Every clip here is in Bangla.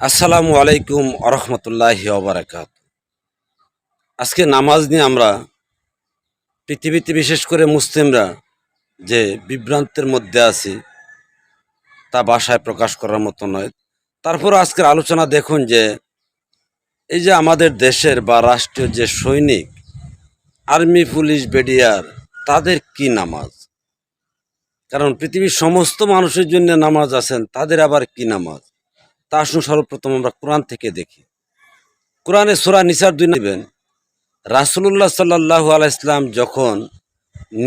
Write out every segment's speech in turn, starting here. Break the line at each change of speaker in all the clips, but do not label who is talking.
আসসালামু আলাইকুম আরহামতুল্লাহ ওবরাকাত আজকে নামাজ নিয়ে আমরা পৃথিবীতে বিশেষ করে মুসলিমরা যে বিভ্রান্তের মধ্যে আছি, তা ভাষায় প্রকাশ করার মতো নয়। তারপর আজকের আলোচনা দেখুন যে, এই যে আমাদের দেশের বা রাষ্ট্রীয় যে সৈনিক, আর্মি, পুলিশ, বেডিয়ার, তাদের কি নামাজ? কারণ পৃথিবীর সমস্ত মানুষের জন্য নামাজ আছেন, তাদের আবার কি নামাজ? তা আসুন সর্বপ্রথম আমরা কোরআন থেকে দেখি। কোরআনে সোরা নিসার দুই নেবেন রাসুলুল্লাহ সাল্লাহ আলাইসলাম যখন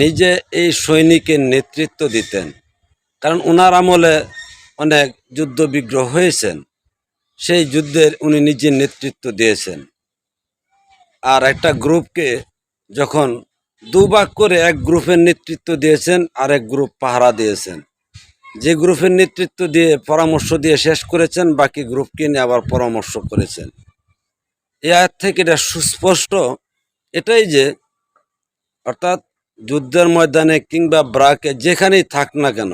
নিজে এই সৈনিকের নেতৃত্ব দিতেন, কারণ ওনার আমলে অনেক যুদ্ধ বিগ্রহ হয়েছেন, সেই যুদ্ধের উনি নিজে নেতৃত্ব দিয়েছেন। আর একটা গ্রুপকে যখন দুভাগ করে এক গ্রুপের নেতৃত্ব দিয়েছেন আর এক গ্রুপ পাহারা দিয়েছেন। যে গ্রুপের নেতৃত্ব দিয়ে পরামর্শ দিয়ে শেষ করেছেন, বাকি গ্রুপকে নিয়ে আবার পরামর্শ করেছেন। এ আয়াত থেকে এটা সুস্পষ্ট। এটাই যে, অর্থাৎ যুদ্ধের ময়দানে কিংবা ব্রাকে যেখানেই থাক না কেন,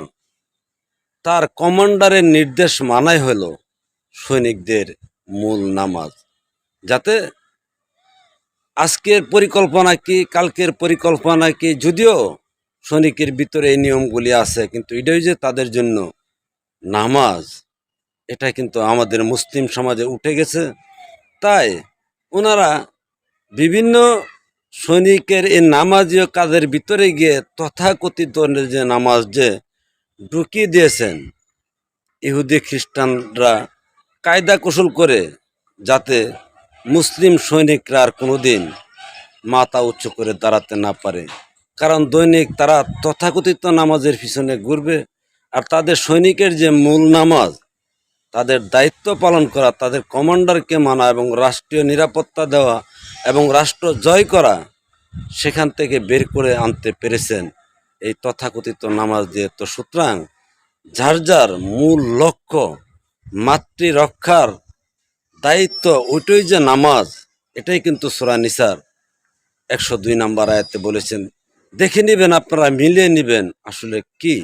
তার কমান্ডারের নির্দেশ মানাই হল সৈনিকদের মূল নামাজ। যাতে আজকের পরিকল্পনা কি, কালকের পরিকল্পনা কি, যদিও সৈনিকের ভিতরে এই নিয়মগুলি আছে, কিন্তু এটাই যে তাদের জন্য নামাজ, এটা কিন্তু আমাদের মুসলিম সমাজে উঠে গেছে। তাই ওনারা বিভিন্ন সৈনিকের এই নামাজীয় কাজের ভিতরে গিয়ে তথাকথিত যে নামাজ যে ঢুকিয়ে দিয়েছেন, ইহুদি খ্রিস্টানরা কায়দা কৌশল করে যাতে মুসলিম সৈনিকরা আর কোনোদিন মাথা উচ্চ করে দাঁড়াতে না পারে। কারণ দৈনিক তারা তথাকথিত নামাজের পিছনে ঘুরবে আর তাদের সৈনিকের যে মূল নামাজ, তাদের দায়িত্ব পালন করা, তাদের কমান্ডারকে মানা এবং রাষ্ট্রীয় নিরাপত্তা দেওয়া এবং রাষ্ট্র জয় করা সেখান থেকে বের করে আনতে পেরেছেন এই তথাকথিত নামাজ দিয়ে। তো সুতরাং যার যার মূল লক্ষ্য মাতৃ রক্ষার দায়িত্ব, ওইটাই যে নামাজ, এটাই কিন্তু সুরা নিসার। একশো দুই নাম্বার আয়াতে বলেছেন দেখে নেবেন আপনারা মিলিয়ে নেবেন। আসলে কি?